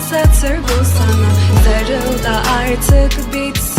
satır bu sana. Sarıl da artık bitsin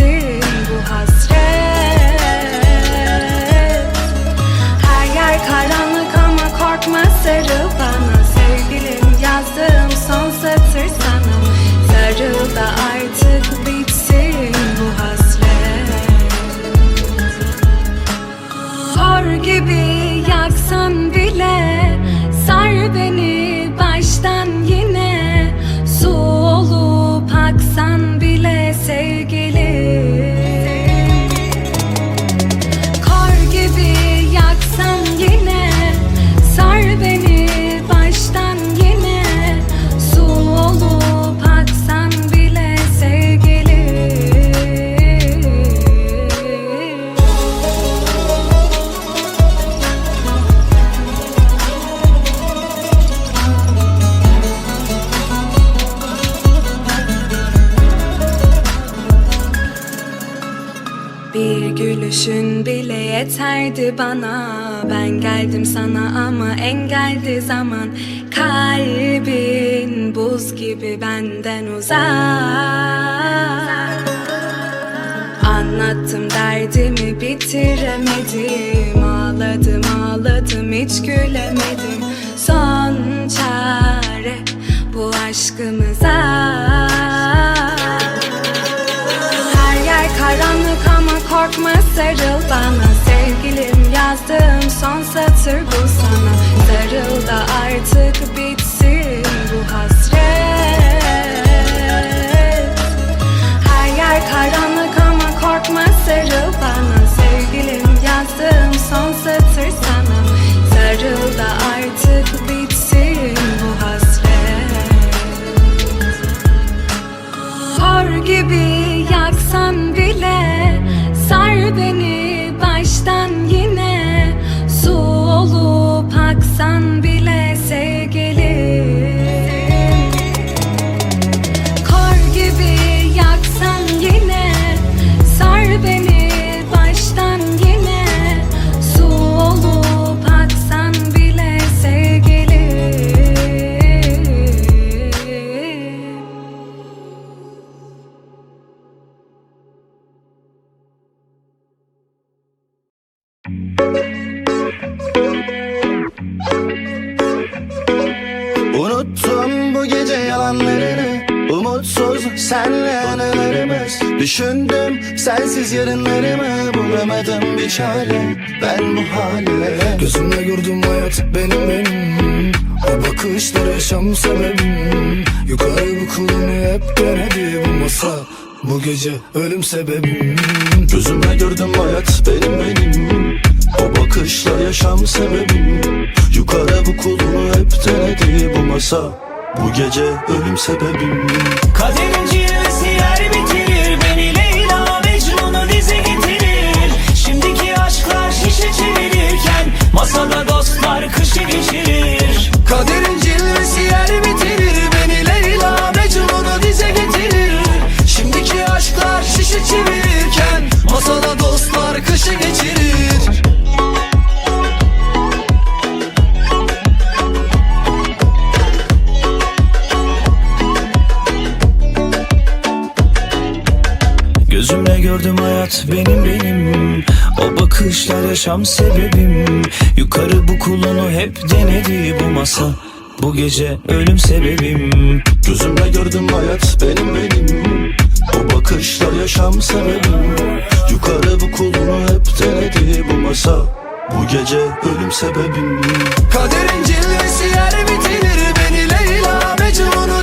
yeterdi bana. Ben geldim sana ama engeldi zaman. Kalbin buz gibi benden uzak. Anlattım derdimi bitiremedim. Ağladım ağladım hiç gülemedim. Son çare bu aşkımıza. Her yer karanlık ama korkma sarıl bana yazdığım son satır bu sana. Sarıl da artık senle anılarımız Düşündüm. Sensiz yarınlarımı Bulamadım bir çare. Ben bu hale Gözümle gördüm hayat benim. Benim O bakışlar yaşam sebebim. Yukarı bu kulunu hep denedi bu masa. Bu gece ölüm sebebim. Gözümle gördüm hayat benim benim. O bakışlar yaşam sebebim. Yukarı bu kulunu hep denedi bu masa Bu gece ölüm sebebim Kaderin cilvesi yer bitirir Beni Leyla Mecnun'u dize getirir. Şimdiki aşklar şişe çevirirken Masada dostlar kışı geçirir Gözümle gördüm hayat benim benim. O bakışlar yaşam sebebim. Yukarı bu kulunu hep denedi bu masa. Bu gece ölüm sebebim. Gözümle gördüm hayat benim benim. O bakışlar yaşam sebebim. Yukarı bu kulunu hep denedi bu masa. Bu gece ölüm sebebim. Kaderin cilvesi yer bitirir Beni Leyla. Mecnun'u